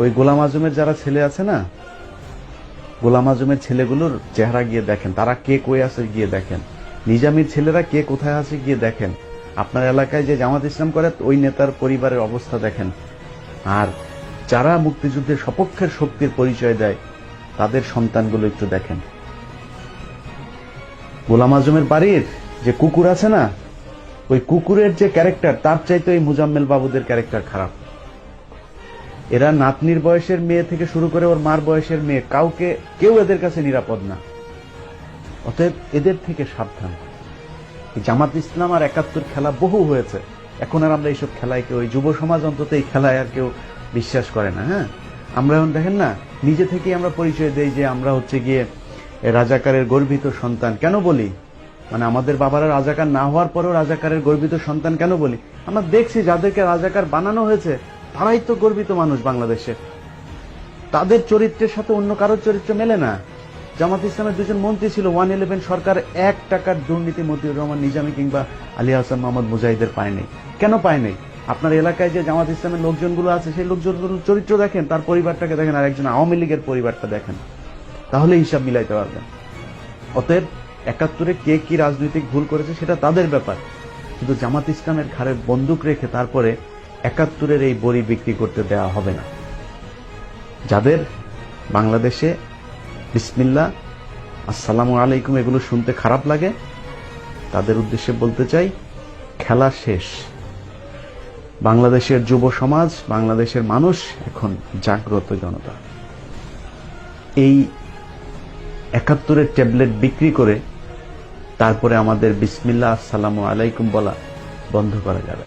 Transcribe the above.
ওই গোলাম আজমের যারা ছেলে আছে না, গোলাম আজমের ছেলেগুলোর চেহারা গিয়ে দেখেন, তারা কে কই আছে গিয়ে দেখেন, নিজামীর ছেলেরা কে কোথায় আছে গিয়ে দেখেন, আপনার এলাকায় যে জামাত ইসলাম করে, ওই নেতার পরিবারের অবস্থা দেখেন। আর যারা মুক্তিযুদ্ধের সপক্ষের শক্তির পরিচয় দেয়, তাদের সন্তানগুলো একটু দেখেন। গোলাম আজমের বাড়ির যে কুকুর আছে না, ওই কুকুরের যে ক্যারেক্টার, তার চাইতে ওই মুজাম্মেল বাবুদের ক্যারেক্টার খারাপ। এরা নাতনির বয়সের মেয়ে থেকে শুরু করে ওর মার বয়সের মেয়ে। কাউকে, কেউ এদের কাছে নিরাপদ না। অতএব এদের থেকে সাবধান। জামাত ইসলাম আর একাত্তর খেলা বহু হয়েছে। এখন আর আমরা এইসব খেলায় কেউ যুব সমাজ অন্তত এই খেলায় আর কেউ বিশ্বাস করে না হ্যাঁ? আমরা এখন দেখেন না, নিজে থেকেই আমরা পরিচয় দেই যে আমরা হচ্ছে গিয়ে রাজাকারের গর্বিত সন্তান। কেন বলি? মানে আমাদের বাবারা রাজাকার না হওয়ার পরেও রাজাকারের গর্বিত সন্তান কেন বলি? আমরা দেখছি যাদেরকে রাজাকার বানানো হয়েছে তারাই তো গর্বিত মানুষ বাংলাদেশে। তাদের চরিত্রের সাথে অন্য কারোর চরিত্র মেলে না। জামাত ইসলামের দুজন মন্ত্রী ছিল ওয়ান ইলেভেন সরকার এক টাকার দুর্নীতি মতিউর রহমান, নিজামী কিংবা আলী হাসান মোহাম্মদ মুজাহিদের পায়নি। কেন পায়নি? আপনার এলাকায় যে জামাত ইসলামের লোকজনগুলো আছে, সেই লোকজনগুলোর চরিত্র দেখেন, তার পরিবারটাকে দেখেন, আর একজন আওয়ামী লীগের পরিবারটা দেখেন। তাহলে হিসাব মিলাইতে পারবেন। অতএব একাত্তরে কে কি রাজনৈতিক ভুল করেছে সেটা তাদের ব্যাপার। কিন্তু জামাত ইসলামের ঘাড়ে বন্দুক রেখে তারপরে একাত্তরের এই বড়ি বিক্রি করতে দেওয়া হবে না। যাদের বাংলাদেশে বিসমিল্লা আসসালামু আলাইকুম এগুলো শুনতে খারাপ লাগে, তাদের উদ্দেশ্যে বলতে চাই, খেলা শেষ। বাংলাদেশের যুব সমাজ, বাংলাদেশের মানুষ এখন জাগ্রত জনতা। এই একাত্তরের ট্যাবলেট বিক্রি করে তারপরে আমাদের বিসমিল্লা আসসালামু আলাইকুম বলা বন্ধ করা যাবে